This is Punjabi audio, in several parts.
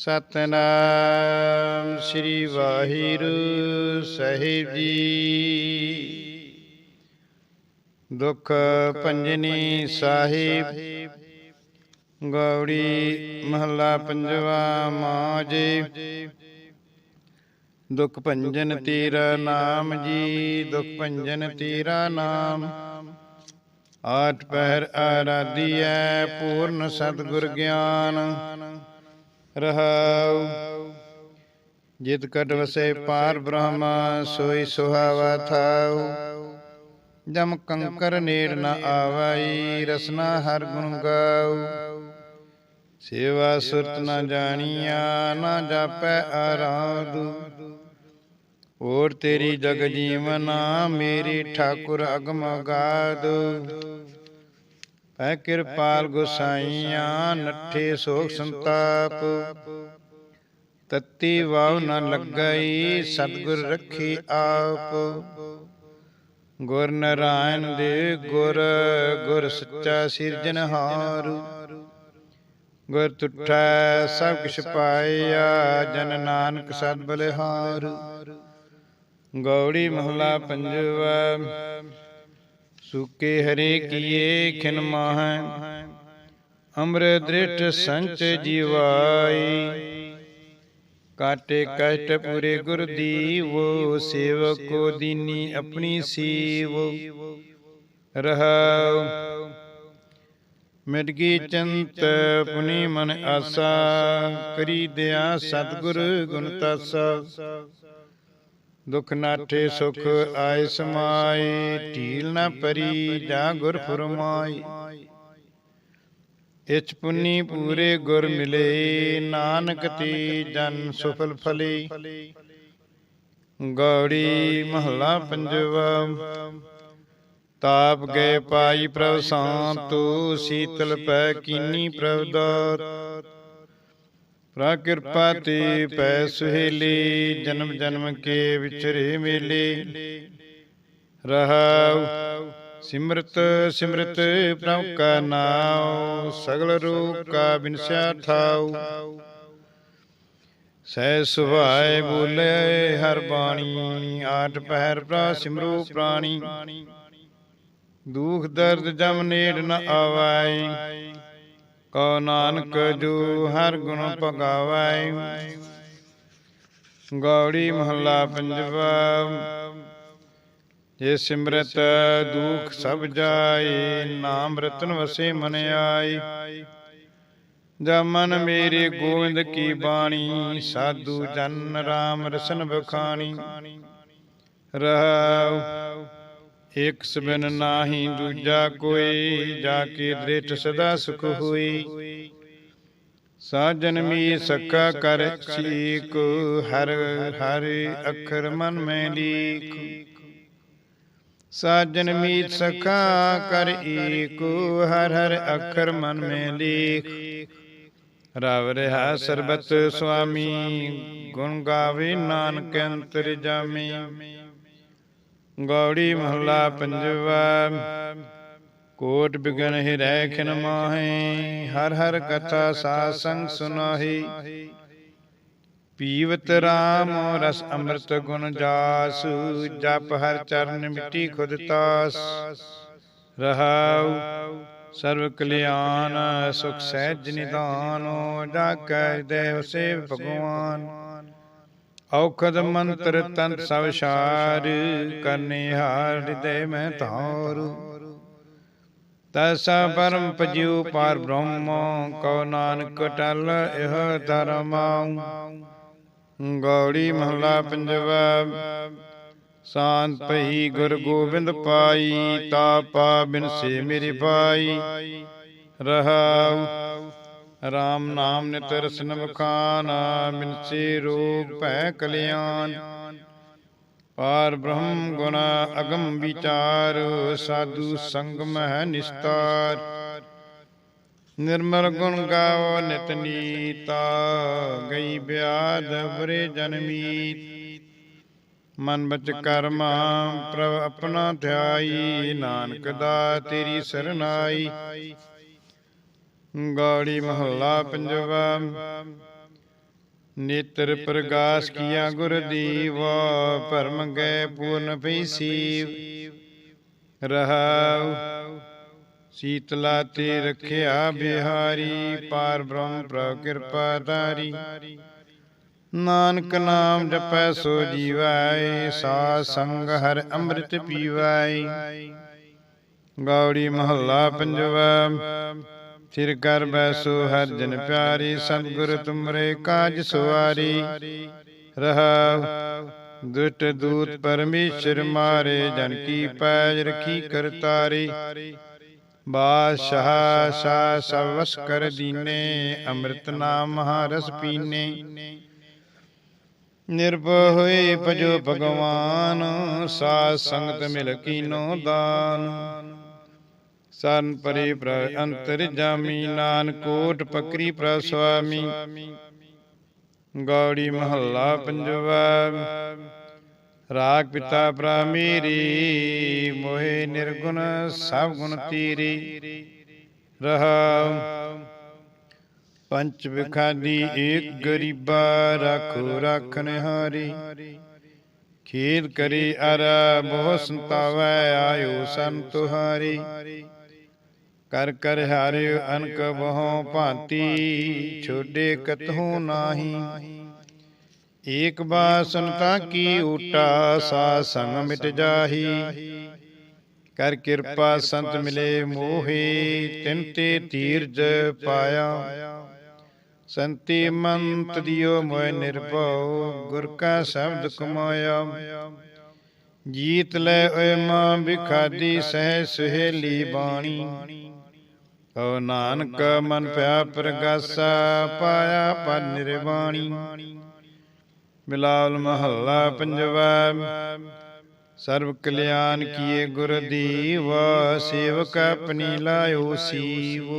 ਸਤਨਾਮ ਸ੍ਰੀ ਵਾਹਿਗੁਰੂ ਸਾਹਿਬ ਜੀ। ਦੁਖ ਭੰਜਨੀ ਸਾਹਿਬ, ਗੌੜੀ ਮਹੱਲਾ ਪੰਜਵਾ ਮਾਜੇ ਦੁਖ ਭੰਜਨ ਤੇਰਾ ਨਾਮ ਜੀ, ਦੁਖ ਭੰਜਨ ਤੇਰਾ ਨਾਮ। ਆਠ ਪਹਿਰ ਆਰਾਧੀਐ, ਪੂਰਨ ਸਤਿਗੁਰ ਗਿਆਨ। ਰਹਾਉ। ਜਿਤ ਕਟ ਵਸੇ ਪਾਰ ਬ੍ਰਹਮ, ਸੋਈ ਸੁਹਾਵਾ ਥਾਉ। ਜਮ ਕੰਕਰ ਨੇੜ ਨ ਆਵਾਈ, ਰਸਨਾ ਹਰ ਗੁਣ ਗਾਉ। ਸੇਵਾ ਸੁਰਤ ਨ ਜਾਣੀਆ, ਨ ਜਾਪੈ ਆਰਾਧੂ। ਔਰ ਤੇਰੀ ਜਗ ਜੀਵਨਾ, ਮੇਰੀ ਠਾਕੁਰ ਅਗਮ ਗਾਦ ਐ ਕਿਰਪਾਲ ਗੁਸਾਈਆਂ, ਨੱਠੇ ਸੋਖ ਸੰਤਾਪ। ਤਤੀ ਵਾਵ ਨ ਲੱਗਈ, ਸਤਿਗੁਰ ਰੱਖੀ ਆਪ। ਗੁਰ ਨਰਾਇਣ ਦੇ ਗੁਰ ਗੁਰ ਸੱਚਾ ਸਿਰਜਨਹਾਰ ਗੁਰ ਤੁਠੈ ਸਭ ਕਿਛ ਪਾਇਆ, ਜਨ ਨਾਨਕ ਸਦ ਬਲਿਹਾਰ। ਗੌੜੀ ਮਹਲਾ ਪੰਜਵਾ ਸੁਕੇ ਹਰੇ ਕੀਏ ਖਿਨ ਮਾਹੈ ਅੰਮ੍ਰ ਦ੍ਰਿਟ ਸੰਚ ਜੀਵਾਈ। ਕਾਟੇ ਕਸ਼ਟ ਪੂਰੇ ਗੁਰ ਦੀਵੋ, ਸੇਵਕੋ ਦੀਨੀ ਆਪਣੀ ਸੀਵ। ਰਹਾਉ, ਮਿਟ ਗਈ ਚੰਤ ਪੁਨੀ ਮਨ ਆਸਾ, ਕਰੀ ਦਿਆ ਸਤਿਗੁਰ ਗੁਣ ਤਾਸਾ। ਦੁਖ ਨਾਠੇ ਸੁਖ ਆਏ ਸਮਾਈ, ਢੀਲ ਨਾ ਪਰੀ ਜਾ ਗੁਰ ਫਰਮਾਈ। ਇਚ ਪੁੰਨੀ ਪੂਰੇ ਗੁਰ ਮਿਲੇ, ਨਾਨਕ ਤੇ ਜਨ ਸੁਫਲ ਫਲੇ। ਗੌੜੀ ਮਹਲਾ ਪੰਜਵਾ, ਤਾਪ ਗਏ ਪਾਈ ਪ੍ਰਭ ਸਾਂ ਸਾਤੂ, ਸੀਤਲ ਪੈ ਕੀਨੀ ਪ੍ਰਭ ਦਾਤ। ਪ੍ਰਾ ਤੇ ਪੈ ਸੁਹੇਲੀ, ਜਨਮ ਜਨਮ ਕੇ ਵਿਚਰੇ ਮੇਲੇ। ਰਹਾਉ, ਸਿਮਰਤ ਸਿਮਰਤ ਪ੍ਰਭ ਕਾ ਨਾਉ, ਸਗਲ ਰੂਪ ਕਾ ਬਿਨਸਿਆ ਥਾਉ ਸਹਿ ਸੁਭਾਏ ਬੋਲੇ ਹਰ ਬਾਣੀ, ਆਠ ਪਹਿਰ ਪ੍ਰਾ ਸਿਮਰੂ ਪ੍ਰਾਣੀ। ਦੁਖ ਦਰਦ ਜਮ ਨੇੜ ਨ ਆਵਾਈ ਕਉ ਨਾਨਕ ਜੋ ਹਰ ਗੁਣ ਭਗਾਵੈ ਗੌੜੀ ਮਹੱਲਾ ਪੰਜਵਾ, ਜੇ ਸਿਮਰਤ ਦੁਖ ਸਭ ਜਾਏ, ਨਾਮ ਰਤਨ ਵਸੇ ਮਨ ਆਈ ਜਾ ਮਨ ਮੇਰੇ ਗੋਬਿੰਦ ਕੀ ਬਾਣੀ, ਸਾਧੂ ਜਨ ਰਾਮ ਰਸਨ ਬਖਾਣੀ ਰਹਾਉ ਇਕ ਸਬਨ ਨਾਹੀ, ਦੂਜਾ ਕੋਈ, ਜਾ ਕੇ ਦ੍ਰਿਟ ਸਦਾ ਸੁਖ ਹੋਈ। ਸਾਜਨ ਮੀ ਸਖਾ ਕਰ ਸੀਕ ਹਰ ਹਰ ਅਖਰ ਮਨ ਮੈਂ ਲੀਖ ਸਾਜਨ ਮੀ ਸਖਾ ਕਰ ਏਕ ਹਰ ਹਰ ਅਖਰ ਮਨ ਮੈਂ ਲੀਖ ਰਵ ਰਹਾ ਸਰਬਤ ਸੁਆਮੀ, ਗੁਣ ਗਾਵੇ ਨਾਨਕ ਅੰਤਰ ਜਾਮੀ। ਗੌੜੀ ਮਹੱਲਾ ਪੰਜਵਾ। ਕੋਟ ਬਿਗਨ ਹਿਰੈ ਖਿਨ ਮਾਹੇ, ਹਰ ਹਰ ਕਥਾ ਸਾਧ ਸੰਗ ਸੁਨਾਹੀ। ਪੀਵਤ ਰਾਮ ਰਸ ਅੰਮ੍ਰਿਤ ਗੁਣ ਜਾਸ, ਜਪ ਹਰ ਚਰਨ ਮਿੱਟੀ ਖੁਦ ਤਾਸ। ਰਹਾਉ ਸਰਵ ਕਲਿਆਣ, ਸੁਖ ਸਹਿਜ ਨਿਦਾਨੋ ਜਾ ਕੈ ਦੇਵ ਸੇ ਭਗਵਾਨ। ਔਖਦ ਮੰਤਰ ਤੰਤ ਸਭ ਸਾਰ ਕਰਨੇ ਹਾਰ ਹਿਰਦੇ ਮੈਂ ਧਾਰ ਤਸਾ ਪਰਮ ਪਜਿਉ ਪਾਰ ਬ੍ਰਹਮ ਕਉ ਨਾਨਕ ਟਲ ਇਹ ਧਰਮ ਗੌੜੀ ਮਹਲਾ ਪੰਜਵਾ। ਸ਼ਾਂਤ ਪਈ ਗੁਰ ਗੋਬਿੰਦ ਪਾਈ ਤਾ ਪਾ ਬਿਨ ਸੇ ਮੇਰੀ ਭਾਈ। ਰਹਾਉ। ਰਾਮ ਨਾਮ ਨਿਤ ਰਸਨ ਬਖਾਨਾ ਮਿਨਸੇ ਰੋਗ ਭੈ ਕਲਿਆਣ। ਪਾਰ ਬ੍ਰਹਮ ਗੁਣ ਅਗਮ ਵਿਚਾਰ ਸਾਧੂ ਸੰਗ ਮਹਿ ਨਿਸਤਾਰ। ਨਿਰਮਲ ਗੁਣ ਗਾਵ ਨਿਤ ਨੀਤਾ ਗਈ ਬਿਆਦ ਬਰੇ ਜਨਮੀ ਮਨ ਬਚ ਕਰਮਾ ਪ੍ਰਭ ਆਪਣਾ ਧਿਆਈ ਨਾਨਕ ਦਾ ਤੇਰੀ ਸਰਨਾਈ। ਗਾੜੀ ਮਹੱਲਾ ਪੰਜਵਾ। ਨੇਤਰ ਪ੍ਰਗਾਸ ਕੀਆ ਗੁਰ ਦੀਵਾ, ਭਰਮ ਗਏ ਪੂਰਨ ਪਈ ਸੀਵ। ਰਹਾਉ, ਸੀਤਲਾ ਤੇ ਰਖਿਆ ਬਿਹਾਰੀ, ਪਾਰ ਬ੍ਰਹਮ ਪ੍ਰਭ ਕਿਰਪਾ ਧਾਰੀ। ਨਾਨਕ ਨਾਮ ਜਪੈ ਸੋ ਜੀਵਾਏ, ਸਾਧ ਸੰਗ ਹਰ ਅੰਮ੍ਰਿਤ ਪੀਵੈ ਗੌੜੀ ਮਹੱਲਾ ਪੰਜਵਾ। ਥਿਰ ਕਰ ਬੈਸੋ, ਹਰ ਜਨ ਪਿਆਰੀ, ਸਤਿਗੁਰ ਤੁਮਰੇ ਕਾਜ ਸਵਾਰੀ ਰਹਾਉ ਦੁਟ ਦੂਤ ਪਰਮੇਸ਼ਰ ਮਾਰੇ, ਜਨ ਕੀ ਪੈਜ ਰਖੀ ਕਰਤਾਰੀ। ਬਾਦਸ਼ਾਹ, ਸ਼ਾਹ ਸਭ ਕਰ ਦੀਨੇ, ਅੰਮ੍ਰਿਤ ਨਾਮ ਮਹਾਰਸ ਪੀਨੇ। ਨਿਰਭਉ ਹੋਏ ਭਜੋ ਭਗਵਾਨ, ਸਾਧ ਸੰਗਤ ਮਿਲ ਕੀਨੋ ਦਾਨ। ਸਨ ਪਰੇ ਪ੍ਰਭ ਅੰਤਰ ਜਾਮੀ, ਨਾਨਕ ਕੋਟ ਪਕਰੀ ਪ੍ਰਭ ਸੁਆਮੀ ਗੌੜੀ ਮਹੱਲਾ ਪੰਜਵਾ। ਰਾਗ ਪਿਤਾ ਭਰਾ ਮੇਰੀ, ਮੋਹਿ ਨਿਰਗੁਣ ਸਭ ਗੁਣ ਤੀਰੀ। ਰਹਾ ਪੰਚ ਵਿਖਾਦੀ ਏਕ ਗਰੀਬਾ, ਰਾਖੋ ਰਾਖਨ ਹਾਰੀ ਖੇਦ ਕਰੀ ਅਰ, ਬਹੁ ਸੰਤਾਵੈ, ਆਇਓ ਸੰਤ ਤੁਹਾਰੀ। ਕਰ ਕਰ ਹਾਰਿਓ ਅਨਕ ਬਹੁ ਭਾਂਤੀ, ਛੋਡੇ ਕਤਹੂ ਨਾਹੀ। ਏਕ ਬਾਸਨ ਤਾਂ ਕੀ ਊਟਾ, ਸਾ ਸੰਗ ਮਿਟ ਜਾਹੀ। ਕਰ ਕਿਰਪਾ ਸੰਤ ਮਿਲੇ ਮੋਹੇ, ਤਿਨ ਤੇ ਧੀਰਜ ਪਾਇਆ। ਸੰਤੀ ਮੰਤ ਦਿਓ ਮੋਇ ਨਿਰਭਉ, ਗੁਰ ਕਾ ਸ਼ਬਦ ਕਮਾਇਆ। ਜੀਤ ਲੈ ਓਏ ਮਾਂ ਵਿਖਾਦੀ ਸਹਿ ਸੁਹੇਲੀ ਬਾਣੀ। ਓ ਨਾਨਕ ਮਨ ਪਿਆ ਪ੍ਰਗਾਸਾ, ਪਾਇਆ ਪਰ ਨਿਰਵਾਣੀ। ਮਿਲਾਵਲ ਮਹੱਲਾ ਪੰਜਵਾ, ਸਰਬ ਕਲਿਆਣ ਕੀਏ ਗੁਰ ਦੀਵਾ, ਸੇਵਕ ਆਪਣੀ ਲਾਇਓ ਸੀਵ।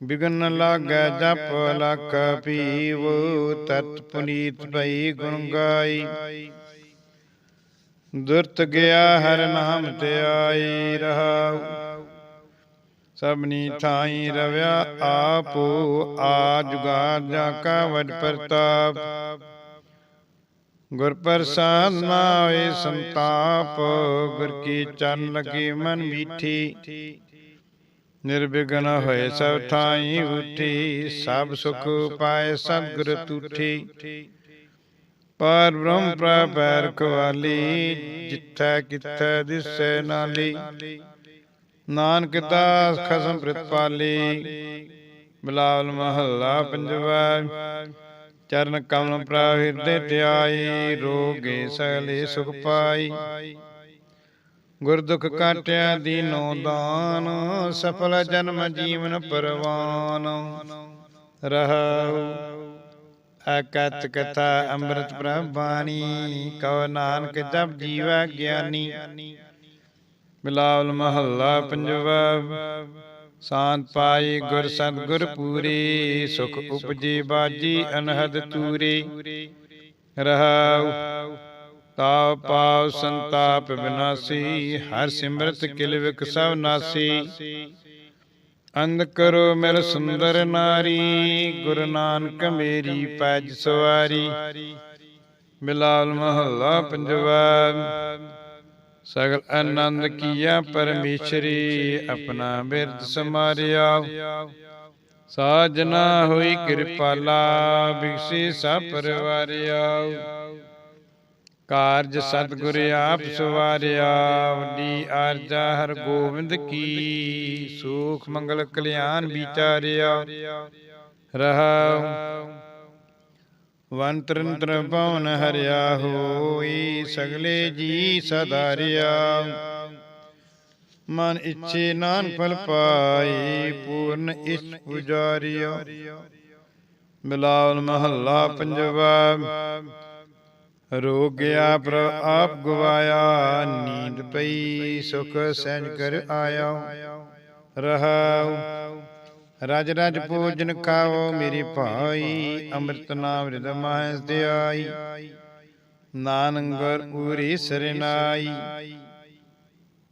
ਬਿਗਨ ਲਾਗੈ ਜਪ ਲਖ ਪੀਵ, ਤਤ ਪੁਨੀਤ ਭਈ ਗੁਣ ਗਾਈ। ਦੁਰਤ ਗਿਆ ਹਰ ਨਾਮ ਤੇ ਆਈ ਰਹਾਉ। ਸਭਨੀ ਥਾਈ ਰਵਿਆ ਆਪੋ ਆ ਜੁਗਾ ਜਾ ਕਾ ਵਡ ਪ੍ਰਤਾਪ ਗੁਰ ਪ੍ਰਸਾਦ ਨਾਏ ਸੰਤਾਪ ਗੁਰ ਕੀ ਚਰਨ ਲਗੀ ਮਨ ਮੀਠੀ ਨਿਰਵਿਘਨ ਹੋਏ ਸਭ ਥਾਈ ਉਠੀ ਸਭ ਸੁਖ ਪਾਏ ਸਤਿਗੁਰ ਤੂਠੀ ਪਰ ਬ੍ਰਹਮ ਪ੍ਰਪੈਰ ਕਵਾਲੀ ਜਿੱਥੈ ਕਿਥੈ ਦਿਸੈ ਨਾਲੀ ਨਾਨਕ ਦਾਸ ਖਸਮ ਪ੍ਰਤਪਾਲੀ ਬਿਲਾਵਲ ਮਹੱਲਾ ਪੰਜਵਾ, ਚਰਨ ਕਮਲ ਪ੍ਰਭ ਹਿਰਦੇ ਧਿਆਈ, ਰੋਗੇ ਸਗਲੇ ਸੁਖ ਪਾਈ। ਗੁਰ ਦੁਖ ਕਾਟਿਆ ਦੀਨੋ ਦਾਨ, ਸਫਲ ਜਨਮ ਜੀਵਨ ਪਰਵਾਨ। ਰਹਾਉ ਅਕਤ ਕਥਾ ਅੰਮ੍ਰਿਤ ਪ੍ਰਭ ਬਾਣੀ, ਕਉ ਨਾਨਕ ਜਪ ਜੀਵਾ ਗਿਆਨੀ। ਮਿਲਾਵਲ ਮਹੱਲਾ ਪੰਜਵਾ। ਸ਼ਾਂਤ ਪਾਈ ਗੁਰ ਸਤਿਗੁਰ ਪੂਰੀ, ਸੁਖ ਉਪਜੀ ਬਾਜੀ ਅਨਹਦ ਤੂਰੀ। ਰਹਾਉ ਤਾਪ ਪਾਉ ਸੰਤਾਪ ਵਿਨਾਸੀ ਹਰ ਸਿਮਰਤ ਕਿਲ ਵਿਕ ਸਭ ਨਾਸੀ। ਅੰਧ ਕਰੋ ਮਿਲ ਸੁੰਦਰ ਨਾਰੀ, ਗੁਰੂ ਨਾਨਕ ਮੇਰੀ ਪੈਜ ਸਵਾਰੀ। ਬਿਲਾਲ ਮਹੱਲਾ ਪੰਜਵਾ। ਸਗਲ ਆਨੰਦ ਕੀਆ ਪਰਮੇਸ਼ਰੀ ਆਪਣਾ ਬਿਰਦ ਸਮਾਰਿਆ। ਸਾਜਨਾ ਹੋਈ ਕਿਰਪਾਲਾ ਬਿਕਸੀ ਸਭ ਪਰਿਵਾਰਿਆ। ਕਾਰਜ ਸਤਿਗੁਰ ਆਪ ਸਵਾਰਿਆ। ਵੱਡੀ ਆਰਜਾ ਹਰ ਗੋਬਿੰਦ ਕੀ। ਸੁਖ ਮੰਗਲ ਕਲਿਆਣ ਵਿਚਾਰਿਆ। ਰਹਾ ਵੰਤਰੰਤਰ ਪਵਨ ਹਰਿਆ ਹੋਈ ਸਗਲੇ ਜੀ ਸਦਾਰਿਆ ਮਨ ਇੱਛੇ ਨਾਨ ਫਲ ਪਾਈ, ਪੂਰਨ ਇਸ਼ ਪੁਜਾਰਿਆ ਮਿਲਾਵਲ ਮਹੱਲਾ ਪੰਜਵਾ, ਰੋਗਿਆ ਪ੍ਰ ਆਪ ਗਵਾਇਆ, ਨੀਂਦ ਪਈ ਸੁਖ ਸਹਿਜ ਕਰ ਆਇਆ ਰਹਾਉ ਰਜ ਰਜ ਭੋਜਨ ਖਾਓ ਮੇਰੀ ਭਾਈ ਅੰਮ੍ਰਿਤ ਨਾਮ ਰਿਦ ਮਹਸ ਧਿਆਈ ਨਾਨਕ ਗੁਰ ਉਰੀ ਸਰਨਾਈ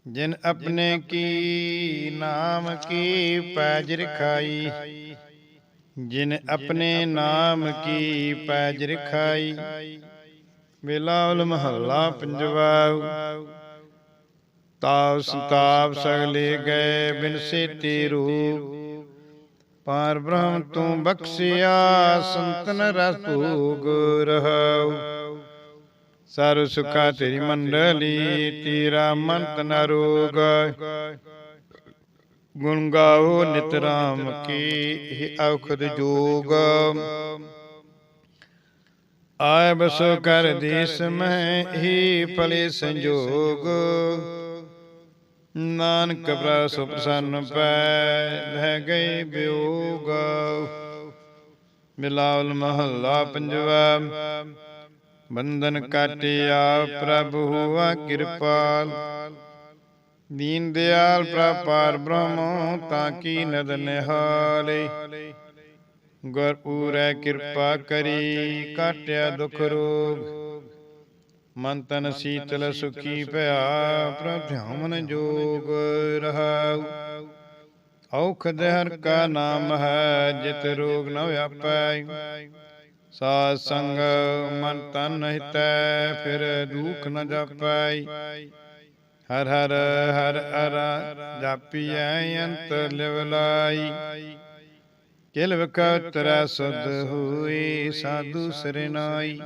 ਜਿਨ ਆਪਣੇ ਕੀ ਨਾਮ ਕੀ ਪੈਜ ਰਖਾਈ ਜਿਨ ਆਪਣੇ ਨਾਮ ਕੀ ਪੈਜ ਰਖਾਈ ਬਿਲਾਵਲ ਮਹੱਲਾ ਪੰਜਵਾ ਤਾਪ ਸੰਤਾਪ ਸਗਲੇ ਗਏ ਬਿਨ ਸੇਤੀ ਰੂਪ। ਪਾਰ ਬ੍ਰਹਮ ਤੂੰ ਬਖਸ਼ਿਆ ਸੰਤਨ ਰਸ ਭੋਗ ਰਹਾਉ। ਸਰੁ ਸੁਖਾ ਤੇਰੀ ਮੰਡਲੀ ਤੇਰਾ ਮੰਤ ਨ ਰੋਗ ਗੁਣ ਗਾਓ ਨਿਤ ਰਾਮ ਕੀ ਇਹ ਔਖਦ ਜੋਗ। ਆਇ ਬਸੋ ਕਰ ਦੇਸ ਮਹਿ ਹੀ ਫਲੇ ਸੰਜੋਗ। ਨਾਨਕ ਪ੍ਰਸੁ ਪ੍ਰਸੰਨ ਪੈ, ਲੈ ਗਏ ਬਿਯੋਗ ਮਿਲਾਵਲ ਮਹੱਲਾ ਪੰਜਵਾ, ਬੰਧਨ ਕਾਟਿਆ ਪ੍ਰਭੂ ਹੁਆ ਕਿਰਪਾਲ। ਦੀਨ ਦਿਆਲ ਪ੍ਰਪਾਰ ਬ੍ਰਹਮ ਤਾਂ ਕੀ ਨਦ ਨਿਹਾਲੇ। ਗੁਰ ਪੂਰੈ ਕਿਰਪਾ ਕਰੀ, ਕਾਟਿਆ ਦੁਖ ਰੋਗ। ਮਨ ਤਨ ਸੀਤਲ ਸੁਖੀ ਭਇਆ ਪ੍ਰਧਿਆਮਨ ਜੋਗ ਰਹਾਉ। ਔਖਦ ਹਰ ਕਾ ਨਾਮ ਹੈ ਜਿਤ ਰੋਗ ਨ ਵਿਆਪੈ। ਸਾਧ ਸੰਗ ਮਨ ਤਨ ਹਿਤੈ ਫਿਰ ਦੁਖ ਨ ਜਾਪੈ। ਹਰ ਹਰ ਹਰ ਅਰ ਜਾਪੀਐ ਅੰਤ ਲਿਵਲਾਈ ਕਿਲ ਵਕਤਰਾ ਸੁਧ ਹੋਈ ਸਾਧੂ ਸਰਨਾਈ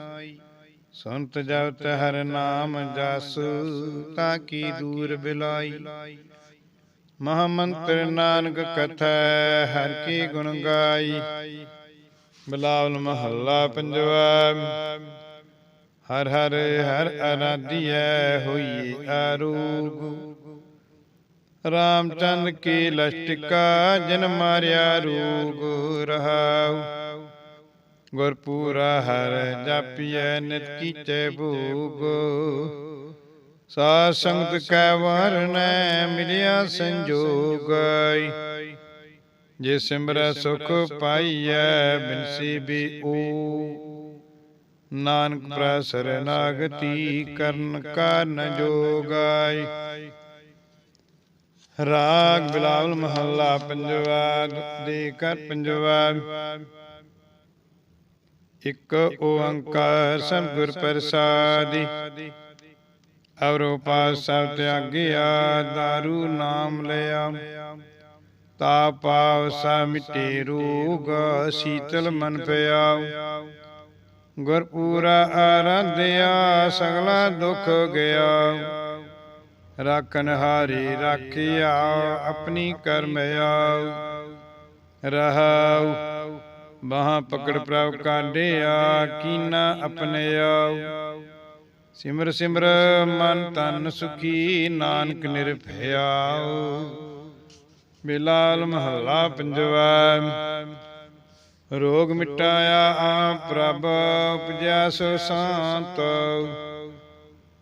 ਸੰਤ ਜਪਤ ਹਰ ਨਾਮ ਜਸ ਤਾਂ ਕੀ ਦੂਰ ਬਿਲਾਈ। ਮਹਾ ਮੰਤਰ ਨਾਨਕ ਕਥਾ, ਹਰ ਕੀ ਗੁਣ ਗਾਈ। ਬਲਾਵਲ ਮਹੱਲਾ ਪੰਜਵਾ, ਹਰ ਹਰ ਹਰ ਅਰਾਧਿਐ, ਹੋਈ ਆਰੂਗ। ਰਾਮਚੰਦ ਕੀ ਲਸ਼ਟਿਕਾ, ਜਨ ਮਾਰਿਆ ਰੂਗ ਰਹਾਉ। ਗੁਰਪੂਰਾ ਹਰ ਜਾਪੀਐ, ਨਿਤ ਕੀਚੈ ਭੂਗ। ਸਾ ਸੰਗਤ ਕੈ ਵਰਨੈ ਮਿਲਿਆ ਸੰਜੋਗ। ਜੇ ਸਿਮਰੈ ਸੁਖ ਪਾਈਐ, ਬਿਨਸੀ ਵੀ ਓ ਨਾਨਕ ਪ੍ਰਸਰ ਨਾਗਤੀ ਕਰਨ ਕਾਰਨ ਜੋਗਾਈ। ਰਾਗ ਬਿਲਾਵਲ ਮਹੱਲਾ ਪੰਜਵਾ ਦੇ ਕਰ ਪੰਜਵਾ। ਇਕ ਓੰਕਾਰ ਸਤਿਗੁਰ ਪ੍ਰਸਾਦਿ। ਅਵਰੋ ਪਾਸ ਸਭ ਤਿਆਗਿਆ ਦਾਰੂ ਨਾਮ ਲਿਆ। ਤਾ ਪਾਵ ਸਾ ਮਿਟੇ ਰੋਗ, ਸੀਤਲ ਮਨ ਪਿਆ। ਗੁਰ ਪੂਰਾ ਆਰਾਧਿਆ, ਸਗਲਾ ਦੁਖ ਗਿਆ। ਰਾਖਨ ਹਾਰੀ ਰਾਖਿਆ, ਆਪਣੀ ਕਰਮ ਆਉ ਰਹਾਉ ਬਾਹਾਂ ਪਕੜ ਪ੍ਰਭ ਕਾਢਿਆ ਕੀਨਾ ਆਪਣੇ ਆਉ ਸਿਮਰ ਸਿਮਰ ਮਨ ਤਨ ਸੁਖੀ, ਨਾਨਕ ਨਿਰਭਇਆਉ ਬਿਲਾਲ ਮਹੱਲਾ ਪੰਜਵਾ, ਰੋਗ ਮਿਟਾਇਆ ਆ ਪ੍ਰਭ ਉਪਜਿਆ ਸੋ ਸੰਤ।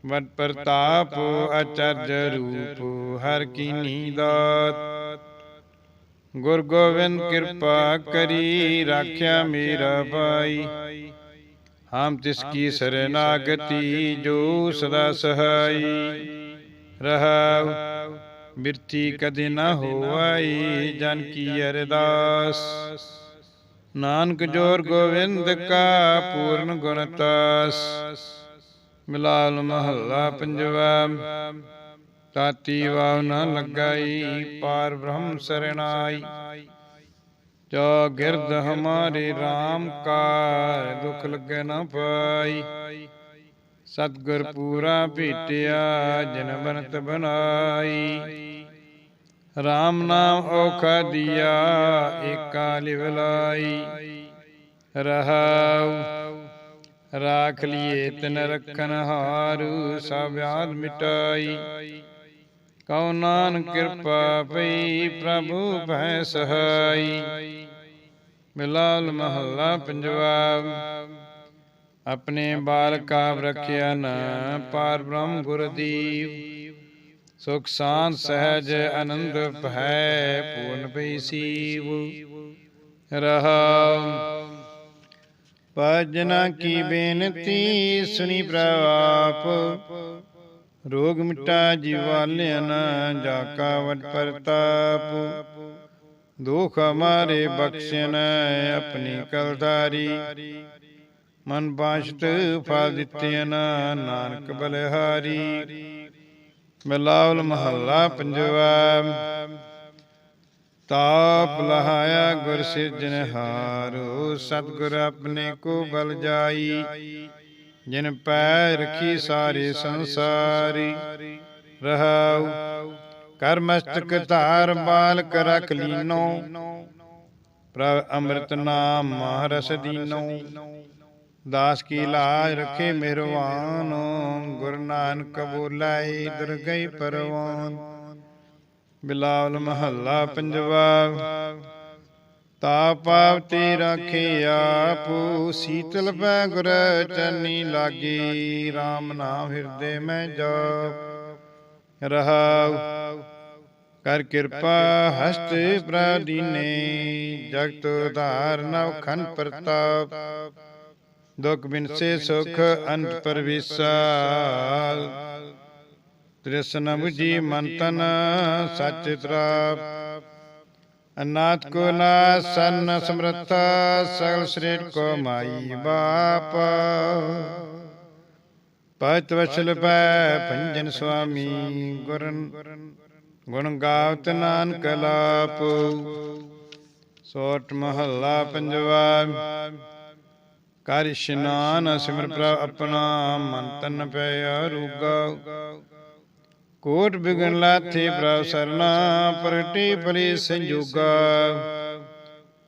ਵਡ ਪ੍ਰਤਾਪ ਅਚਰਜ ਰੂਪ, ਹਰ ਕੀਨੀ ਦਾਤ ਗੁਰ ਗੋਬਿੰਦ ਕਿਰਪਾ ਕਰੀ, ਰਾਖਿਆ ਮੇਰਾ ਭਾਈ। ਹਮ ਤਿਸ ਕੀ ਸਰਨਾਗਤੀ, ਜੋ ਸਦਾ ਸਹਾਈ। ਰਹਾਉ, ਬਿਰਤੀ ਕਦੇ ਨਾ ਹੋਵਾਈ, ਜਨ ਕੀ ਅਰਦਾਸ। ਨਾਨਕ ਜੋਰ ਗੋਵਿੰਦ ਕਾ ਪੂਰਨ ਗੁਣ ਮਿਲਾਲ ਮਹੱਲਾ ਪੰਜਵਾ। ਤਾਤੀ ਵਾਵ ਨ ਲਗਾਈ, ਪਾਰ ਬ੍ਰਹਮ ਸਰਣਾਈ। ਜੋ ਗਿਰਦ ਹਮਾਰੇ RAM ਕਾ ਦੁਖ ਲਗੇ ਨ ਪਾਈ। ਸਤਗੁਰ ਪੂਰਾ ਭੇਟਿਆ, ਜਨ ਬਨਤ ਬਨਾਈ। RAM ਨਾਮ ਔਖਾ ਦਿਆ, ਏਕਾ ਲਿਵਲਾਈ ਰਹਾਉ, ਰਾਖ ਲਿਏ ਤਨ ਰਖਨ ਹਾਰੂ, ਸਭ ਆਦ ਮਿਟਾਈ। ਕਉ ਨਾਨਕ ਕਿਰਪਾ ਪਈ ਪ੍ਰਭੂ ਭੈ ਸਹਾਈ ਮਿਲਾਲ ਮਹੱਲਾ ਪੰਜਵਾ ਆਪਣੇ ਬਾਲ ਬਾਲਕਾ ਰੱਖਿਆ ਨ ਪਾਰ ਬ੍ਰਹਮ ਗੁਰਦੀਵ ਸੁਖ ਸਾਂਤ ਸਹਿਜ ਆਨੰਦ ਭੈ ਪੂਰਨ ਪਈ ਸੀਵ। ਰਹਾ ਭਜਨਾ ਕੀ ਬੇਨਤੀ ਸੁਣੀ ਪ੍ਰਵਾਪ ਰੋਗ ਮਿਟਾ ਜੀਵਾਲਿਆਂ ਜਾ ਕਾਵਟ ਵਡ ਪ੍ਰਤਾਪ। ਦੁਖ ਹਮਾਰੇ ਬਖਸ਼ਣ ਆਪਣੀ ਕਲਦਾਰੀ। ਮਨ ਬਾਸ਼ਤ ਫਲ ਦਿੱਤਿਆਂ ਨਾਨਕ ਬਲਿਹਾਰੀ। ਮਿਲਾਵਲ ਮਹੱਲਾ ਪੰਜਵਾ। ਤਾਪ ਲਹਾਇਆ ਗੁਰ ਸਿਰਜਨਹਾਰੋ ਸਤਿਗੁਰ ਆਪਣੇ ਕੋ ਬਲ ਜਾਈ। ਜਿਨ ਪੈ ਰਖੀ ਸਾਰੇ ਸੰਸਾਰੀ, ਰਹਾਉ। ਕਰਮਸਤਕ ਧਾਰ ਬਾਲਕ ਰਖ ਲੀਨੋ। ਪ੍ਰਭ ਅੰਮ੍ਰਿਤ ਨਾਮ ਮਹਾਰਸ ਦੀਨੋ। ਦਾਸ ਕੀ ਲਾਜ ਰਖੇ ਮਿਹਰਵਾਨ ਗੁਰੂ ਨਾਨਕ ਬੋਲਾਏ, ਦੁਰਗਈ ਪਰਵਾਨ। ਬਿਲਾਵਲ ਮਹੱਲਾ, ਪੰਜਵਾ। ਤਾ ਪਾਵਤੀ ਰਾਖੇ ਆਪੂ, ਸੀਤਲ ਪੈ ਗੁਰ ਚਰਨੀ ਲਾਗੀ RAM ਨਾਮ ਹਿਰਦੇ ਮੈਂ ਜਪ, ਰਹਾਉ, ਕਰ ਕਿਰਪਾ ਹਸਤ ਪ੍ਰਦੀਨੇ, ਜਗਤ ਉਧਾਰ ਨਵ ਖਨ ਪ੍ਰਤਾਪ, ਦੁਖ ਬਿਨਸੇ ਸੁਖ ਅੰਤ ਪਰਵਿਸਾਲ, ਤ੍ਰਿਸ਼ਨ ਮੁਜੀ ਮਨ ਤਨ ਸਚ ਤਰਾਪ ਅਨਾਥ ਕੋ ਨਾ ਸੰਨ ਸਮਰਤਾ ਸਗਲ ਸ੍ਰੇਟ ਕੋ ਮਾਈ ਬਾਪ। ਪਤ ਵਚਲ ਪੈ ਭੰਜਨ ਸੁਆਮੀ ਗੁਰਨ, ਗੁਣ ਗਾਵਤ ਨਾਨਕ ਲਾਪ। ਸੋਟ ਮਹੱਲਾ ਪੰਜਵਾ ਕਰ ਇਸ਼ਨਾਨ ਸਿਮਰ ਪ੍ਰਭ ਆਪਣਾ ਮਨ ਤਨ ਪੈ ਅਰੂਗਾ। ਕੋਟ ਬਿਗਨ ਲਾਥੇ ਪ੍ਰਭ ਸਰਨਾ ਪ੍ਰਗਟੇ ਪਰੇ ਸੰਜੋਗਾ।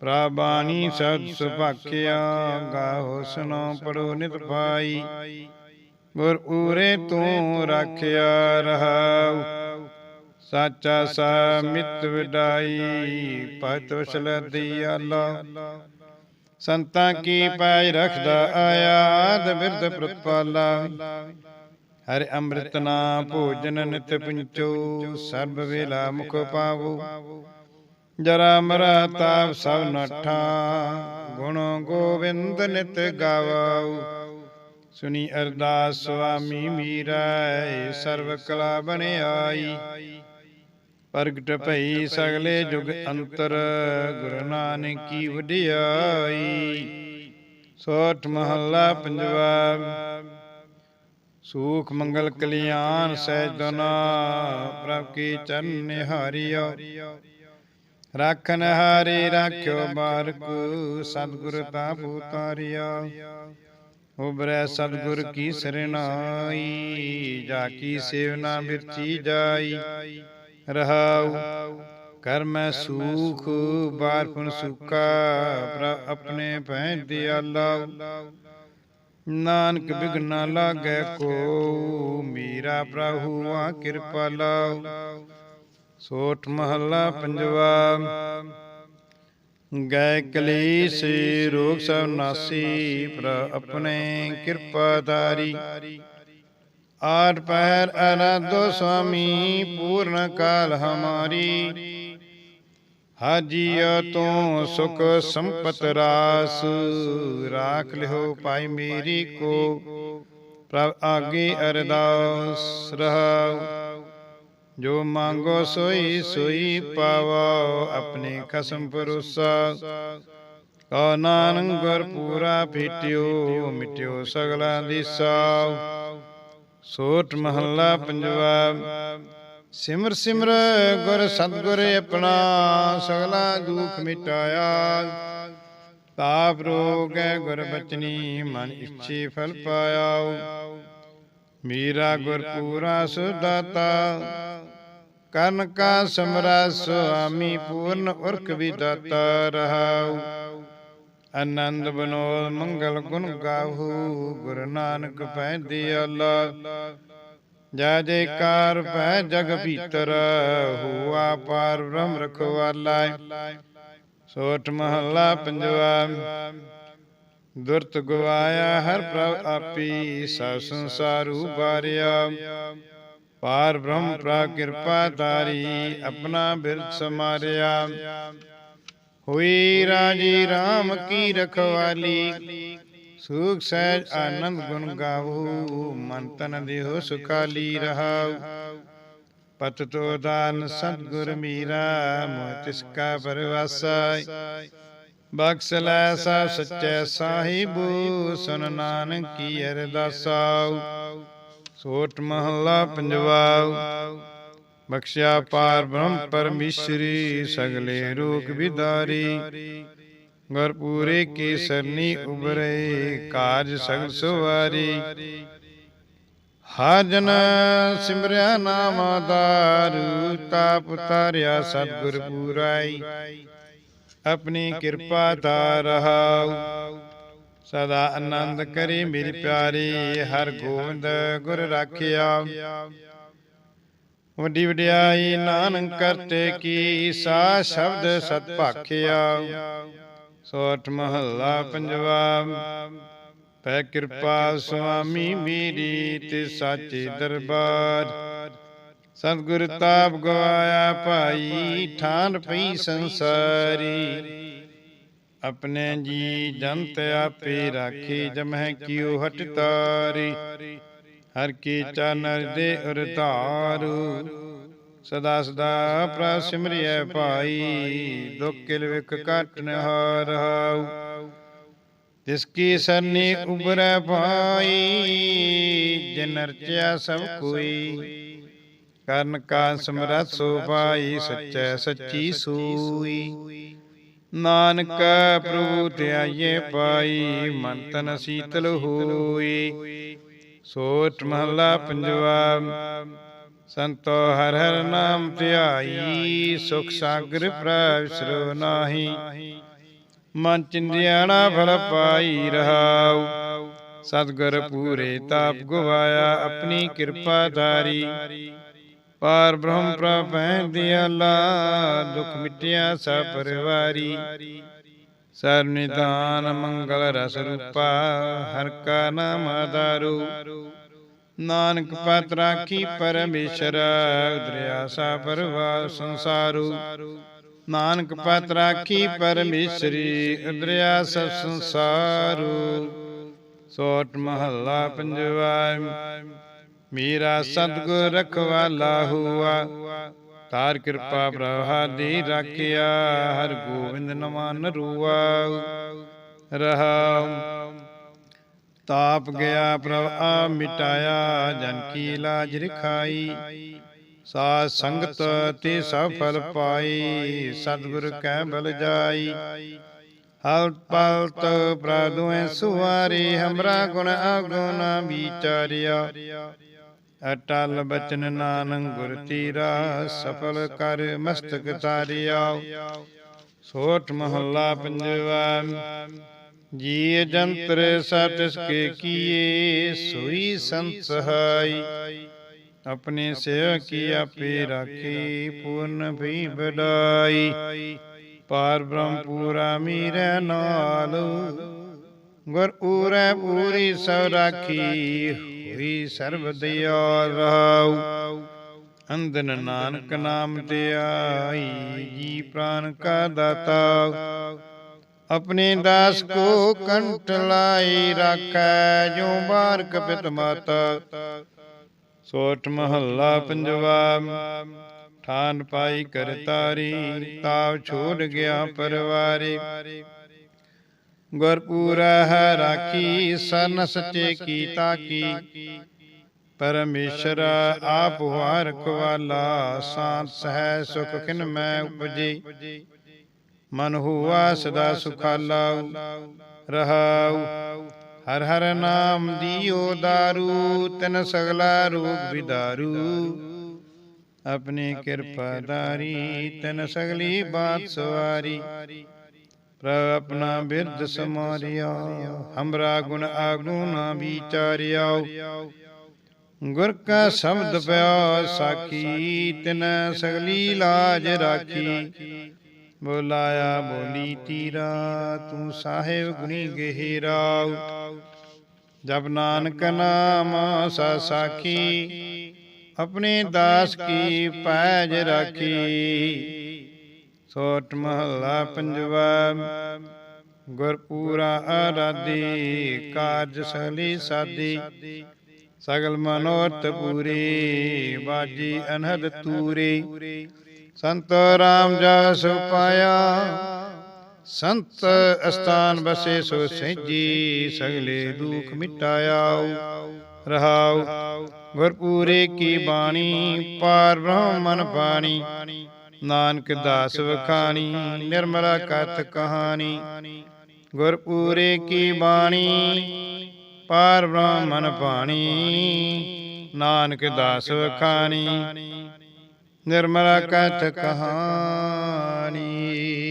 ਪ੍ਰਬਾਣੀ ਸਤ ਸੁਭਾਖਿਆ ਗਾਹੋ ਸੁਨੋ ਪੜੋ ਨਿਤ ਪਾਈ ਗੁਰ ਉਰੇ ਤੂੰ ਰਾਖਿਆ ਰਹਾਉ। ਸਾਚਾ ਸਾਮਿਤ ਵਿਡਾਈ ਪਤ ਵਸਲ ਦਿਆਲਾ। ਸੰਤਾਂ ਕੀ ਪਾਇ ਰਖਦਾ ਆਇਆਦ ਬਿਰਦ ਪ੍ਰਤਪਾਲਾ ਹਰਿ ਅੰਮ੍ਰਿਤ ਨਾ ਭੋਜਨ ਨਿਤ ਪੁੰਚੋ ਸਰਬ ਵੇਲਾ ਮੁਖ ਪਾਵੋ। ਜਰਾ ਮਰਾ ਤਾਪ ਸਭ ਨਠਾ ਗੁਣ ਗੋਬਿੰਦ ਨਿਤ ਗਾਵਾਉ ਸੁਨੀ ਅਰਦਾਸ ਸੁਆਮੀ ਮੀਰਾ ਸਰਬ ਕਲਾ ਬਣਾਈ ਪ੍ਰਗਟ ਭਈ ਸਗਲੇ ਜੁਗ ਅੰਤਰ ਗੁਰੂ ਨਾਨਕ ਕੀ ਵਡਿਆਈ। ਸੋਠ ਮਹੱਲਾ ਪੰਜਵਾ। ਸੂਖ ਮੰਗਲ ਕਲਿਆਣ ਸਹਿਜ ਪ੍ਰਭ ਕੀ ਚਰਨ ਨਿਹਾਰਿਓ। ਰਾਖਨ ਹਾਰੇ ਰਾਖਿਓ ਬਾਰਕ ਸਤਿਗੁਰ ਤਾ ਭੂਤਾਰਿਆ ਉਬਰੈ ਸਤਿਗੁਰ ਕੀ ਸ਼ਰਨਾਈ ਜਾ ਕੀ ਸੇਵਨਾ ਬਿਰਚੀ ਜਾਈ। ਰਹਾਉ, ਕਰ ਮੈਂ ਸੂਖ, ਬਾਰ ਪੁਨ ਸੁਕਾ ਪ੍ਰ ਆਪਣੇ ਭੈ ਦਿਆਲਾ ਨਾਨਕ ਬਿਗਨਾ ਲਾਗੈ ਕੋ, ਮੀਰਾ ਪ੍ਰਭੂ ਆ ਕਿਰਪਾਲਾ ਸੋਠ ਮਹੱਲਾ ਪੰਜਵਾ ਗੈ ਕਲੇਸ਼ ਰੋਗ ਸਭ ਨਾਸੀ ਪ੍ਰ ਆਪਣੇ ਕਿਰਪਾ ਧਾਰੀ ਆਠ ਪਹਿਰ ਅਰਾਧੋ ਸੁਆਮੀ ਪੂਰਨ ਕਾਲ ਹਮਾਰੀ। ਹਾਜੀਆ ਤੂੰ ਸੁਖ ਸੰਪਤ ਰਾਸ। ਰਾਖ ਲਿਓ ਪਾਈ ਮੇਰੀ ਕੋ। ਪ੍ਰਭ ਆਗੇ ਅਰਦਾਸ ਰਹਾਉ। ਜੋ ਮੰਗੋ ਸੋਈ ਸੋਈ ਪਾਵੋ ਆਪਣੇ ਖਸਮ ਪਰੋਸਾ ਕੋ ਨਾਨਕ ਗੁਰ ਪੂਰਾ ਭੇਟਿਓ ਮਿਟਿਓ ਸਗਲਾ ਦਿਸਾ ਸੋਟ ਮਹੱਲਾ ਪੰਜਵਾ। ਸਿਮਰ ਸਿਮਰ ਗੁਰ ਸਤਗੁਰ ਆਪਣਾ ਸਗਲਾ ਦੁਖ ਮਿਟਾਇਆ। ਤਾਪ ਰੋਗੈ ਗੁਰ ਬਚਨੀ, ਮਨ ਇੱਛੇ ਫਲ ਪਾਇਆ। ਮੀਰਾ ਗੁਰ ਪੂਰਾ ਸੁਦਾਤਾ, ਕਰਨ ਕਾ ਸਮਰਾ ਸੁਆਮੀ ਪੂਰਨ ਉਰਖ ਵਿਦਾਤਾ ਰਹਾਉ। ਆਨੰਦ ਬਨੋਦ ਮੰਗਲ ਗੁਣ ਗਾਹੂ, ਗੁਰੂ ਨਾਨਕ ਪੈ ਦਿਆਲਾ। ਜੈ ਜੈਕਾਰ ਪੈ ਜਗ ਭੀਤਰ ਹੁਆ ਪਾਰ ਬ੍ਰਹਮ ਰਖਵਾਲਾ ਸੋਠ ਮਹੱਲਾ ਪੰਜਵਾ ਦੁਰਤ ਗਵਾਇਆ ਹਰ ਪ੍ਰਭ ਆਪੀ ਸਭ ਸੰਸਾਰ ਉਬਾਰਿਆ ਪਾਰ ਬ੍ਰਹਮ ਪ੍ਰਾ ਕਿਰਪਾ ਧਾਰੀ ਆਪਣਾ ਬਿਰਦ ਸਮਾਰਿਆ। ਹੋਈ ਰਾਜੀ RAM ਕੀ ਰਖਵਾਲੀ। ਸੁਖ ਸਹਿਜ ਆਨੰਦ ਗੁਣ ਗਾਵੋ ਮਨ ਤਨ ਦੇਹੁ ਸੁਖਾਲੀ ਰਹਾਉ ਪਤ ਤੋ ਦਾਨ ਸਤਗੁਰ ਮੀਰਾ ਮੋਹ ਤਿਸ ਕਾ ਪਰਵਾਸਾ ਬਖਸ਼ ਲੈ ਸਭ ਸੱਚੇ ਸਾਹਿਬੂ ਸੁਨ ਨਾਨਕ ਕੀ ਅਰਦਾਸਾ ਸੋਟ ਮਹੱਲਾ ਪੰਜਵਾ ਬਖਸ਼ਿਆ ਪਾਰ ਬ੍ਰਹਮ ਪਰਮੇਸ਼ਰੀ ਸਗਲੇ ਰੂਪ ਵਿਦਾਰੀ। ਗੁਰਪੂਰੇ ਕੀ ਸਰਨੀ ਉਬਰੇ ਕਾਜ ਸਗਲ ਸੁਵਾਰੀ। ਹਾਜਨ ਸਿਮਰਿਆ ਨਾਮ ਆਧਾਰੂ ਤਾਪ ਤਾਰਿਆ ਸਤਿਗੁਰ ਪੂਰਾਈ। ਆਪਣੀ ਕਿਰਪਾ ਧਾਰਹਾਉ ਸਦਾ ਆਨੰਦ ਕਰੀ ਮੇਰੀ ਪਿਆਰੀ, ਹਰ ਗੋਬਿੰਦ ਗੁਰ ਰਾਖਿਆ ਵੱਡੀ ਵਡਿਆਈ ਨਾਨਕ ਕਰਤੇ ਕੀ, ਸਾ ਸ਼ਬਦ ਸਤ ਭਾਖਿਆ ਸੋਠ ਮਹੱਲਾ ਪੰਜਵਾ। ਪੈ ਕਿਰਪਾ ਸੁਆਮੀ ਮੇਰੀ ਤੇ ਸਾਚੇ ਦਰਬਾਰ। ਸਤਿਗੁਰ ਤਾਪ ਗਵਾਇਆ ਭਾਈ, ਠਾਨ ਪਈ ਸੰਸਾਰੀ। ਆਪਣੇ ਜੀ ਜੰਤ ਆਪੇ ਰਾਖੀ, ਜਮਹਿ ਕਿਉ ਹਟ ਤਾਰੀ। ਹਰ ਕੀ ਚਾਨਰ ਦੇ ਉਰਤਾਰੂ ਸਦਾ ਸਦਾ ਪ੍ਰਭ ਸਿਮਰਿਐ ਭਾਈ, ਦੁਖ ਕਿਲ ਵਿਖ ਕਾਟਨ ਹਾਰ ਹਾਉ। ਤਿਸ ਕੀ ਸਰਨੀ ਉਬਰੈ ਭਾਈ, ਜਿਨ ਰਚਿਆ ਸਭ ਕੋਈ। ਕਰਨ ਕਾ ਸਮਰਥ ਸੋ ਭਾਈ, ਸੱਚੈ ਸੱਚੀ ਸੂਈ। ਨਾਨਕ ਪ੍ਰਭੂ ਧਿਆਏ ਪਾਈ ਮਨ ਤਨ ਸੀਤਲ ਹੋਈ। ਸੋਚ ਮਹਲਾ ਪੰਜਵਾ। ਸੰਤੋ ਹਰ ਹਰ ਨਾਮ ਧਿਆਈ, ਸੁਖ ਸਾਗਰ ਪ੍ਰਵਿਸਰੋ ਨਾਹੀ। ਮਨ ਚਿੰਦਿਆਣਾ ਫਲ ਪਾਈ ਰਹਾਉ। ਸਤਗੁਰ ਪੂਰੇ ਤਾਪ ਗਵਾਇਆ, ਆਪਣੀ ਕਿਰਪਾ ਧਾਰੀ। ਪਾਰ ਬ੍ਰਹਮ ਪ੍ਰਭੈ ਦਿਆਲਾ ਦੁਖ ਮਿਟਿਆ ਸਭ ਪਰਿਵਾਰੀ। ਸਰ ਨਿਦਾਨ ਮੰਗਲ ਰਸ ਰੂਪਾ, ਹਰ ਕਾ ਨਾਮ ਆਧਾਰੂ। ਨਾਨਕ ਪਤ ਰਾਖੀ ਪਰਮੇਸ਼ਰ ਉਦਰਿਆ ਸਾ ਪਰਵਾਰ ਸੰਸਾਰੂ। ਨਾਨਕ ਪਤ ਰਾਖੀ ਪਰਮੇਸ਼ਰੀ ਉਦਰਿਆ ਸਭ ਸੰਸਾਰੂ। ਸੋਟ ਮਹੱਲਾ ਪੰਜਵਾ, ਮੇਰਾ ਸਤਗੁਰ ਰਖਵਾਲਾ ਹੁਆ। ਤਾਰ ਕਿਰਪਾ ਪ੍ਰਭਾਦੀ ਰਾਖਿਆ, ਹਰ ਗੋਬਿੰਦ ਨਮਨ ਰੂਆ। ਰਹਾ ਤਾਪ ਗਿਆ ਪ੍ਰਭ ਆ ਮਿਟਾਇਆ ਜਨ ਕੀ ਲਾਜ ਰਖਾਈ। ਸਾ ਸੰਗਤ ਤੇ ਸਫਲ ਪਾਈ ਸਤਿਗੁਰ ਕੈ ਬਲ ਜਾਈ। ਹਲ ਪਲਤ ਪ੍ਰਦੁਐ ਸੁਵਾਰੀ ਹਮਰਾ ਗੁਣ ਆਗੁਣ ਵਿਚਾਰਿਆ। ਅਟਲ ਬਚਨ ਨਾਨਕ ਗੁਰ ਤੀਰਾ ਸਫਲ ਕਰ ਮਸਤਕ ਤਾਰਿਆ। ਸੋਠ ਮਹੱਲਾ ਪੰਜਵਾ। ਜੀ ਜੰਤਰ ਸਤਿਸ ਕੇ ਕੀਏ ਸੋਈ ਸੰਤ ਸਹਾਈ ਆਪਣੇ ਸੇਵ ਕੀ ਆਪੇ ਰਾਖੀ ਪੂਰਨ ਭਈ ਬਡਾਈ ਪਾਰ ਬ੍ਰਹਮ ਪੂਰਾ ਮੀਰੈ ਨਾਲ। ਗੁਰ ਪੂਰੈ ਪੂਰੀ ਸਭ ਰਾਖੀ ਹੋਈ ਸਰਬ ਦਿਆਲ ਰਹਾਉ ਅੰਦਨ ਨਾਨਕ ਨਾਮ ਤੇ ਆਈ ਜੀ ਪ੍ਰਾਨ ਕਾ ਦਾਤਾ। ਆਪਣੇ ਦਾਸ ਕੋ ਕੰਠ ਲਾਈ ਰਾਖੈ ਜੋ ਬਾਰ ਕਪਿਤ ਮਾਤਾ। ਸੋਠ ਮਹੱਲਾ ਪੰਜਵਾ, ਠਾਨ ਪਾਈ ਕਰ ਤਾਵ ਛੋੜ ਗਿਆ ਪਰਵਾਰੀ। ਗੁਰਪੂਰਾ ਹੈ ਰਾਖੀ ਸਨ ਸਚੇ ਕੀਤਾ ਕੀ ਪਰਮੇਸ਼ਰ ਆਪ ਵਾਰ ਕਵਾਲਾ ਸਾਤ ਸਹਿ ਸੁਖ ਕਿਨ ਮੈਂ ਉਪਜੀ। ਮਨ ਹੁਆ ਸਦਾ ਸੁਖਾਲਾ ਰਹਾਉ। ਹਰ ਹਰ ਨਾਮ ਦਿਓ ਦਾਰੂ, ਤਨ ਸਗਲਾ ਰੋਗ ਵਿਦਾਰੂ। ਆਪਣੀ ਕਿਰਪਾ ਦਾਰੀ ਤਨ ਸਗਲੀ ਬਾਤ ਸਵਾਰੀ। ਪ੍ਰਭ ਆਪਣਾ ਬਿਰਧ ਸਮਾਰਿਆ, ਹਮਰਾ ਗੁਣ ਆਗੂ ਨਾ ਵਿਚਾਰਿਆ ਗੁਰ ਕਾ ਸ਼ਬਦ ਪਿਆ ਸਾਖੀ ਤਿਨ ਸਗਲੀ ਲਾਜ ਰਾਖੀ। ਬੋਲਾਇਆ ਬੋਲੀ ਤੀਰਾ, ਤੂੰ ਸਾਹਿਬ ਗੁਣੀ ਗਹਿਰਾ ਜਬ ਨਾਨਕ ਨਾਮ ਸਾ ਸਾਖੀ, ਆਪਣੇ ਦਾਸ ਕੀ ਪੈਜ ਰਾਖੀ। ਸੋਟ ਮਹੱਲਾ ਪੰਜਵਾ, ਗੁਰਪੂਰਾ ਆਰਾਧੀ, ਕਾਰਜ ਸਹਲੀ ਸਾਦੀ। ਸਗਲ ਮਨੋਰਥ ਪੂਰੀ, ਬਾਜੀ ਅਨਹਦ ਤੂਰੀ। ਸੰਤ ਰਾਮ ਜਸ ਪਾਇਆ ਸੰਤ ਅਸਥਾਨ ਬਸੇ ਸੋ ਸਹਿਜੀ, ਸਗਲੇ ਦੁਖ ਮਿਟਾਇਆ ਰਹਾਉ, ਗੁਰਪੂਰੇ ਕੀ ਬਾਣੀ, ਪਾਰ ਬ੍ਰਹਮਨ ਪਾਣੀ ਨਾਨਕ ਦਾਸ ਵਖਾਣੀ, ਨਿਰਮਲਾ ਕਥ ਕਹਾਣੀ, ਗੁਰਪੂਰੇ ਕੀ ਬਾਣੀ, ਪਾਰ ਬ੍ਰਹਮਨ ਪਾਣੀ ਨਾਨਕ ਦਾਸ ਵਖਾਣੀ ਨਿਰਮਲਾ ਕਥ ਕਹਾਣੀ।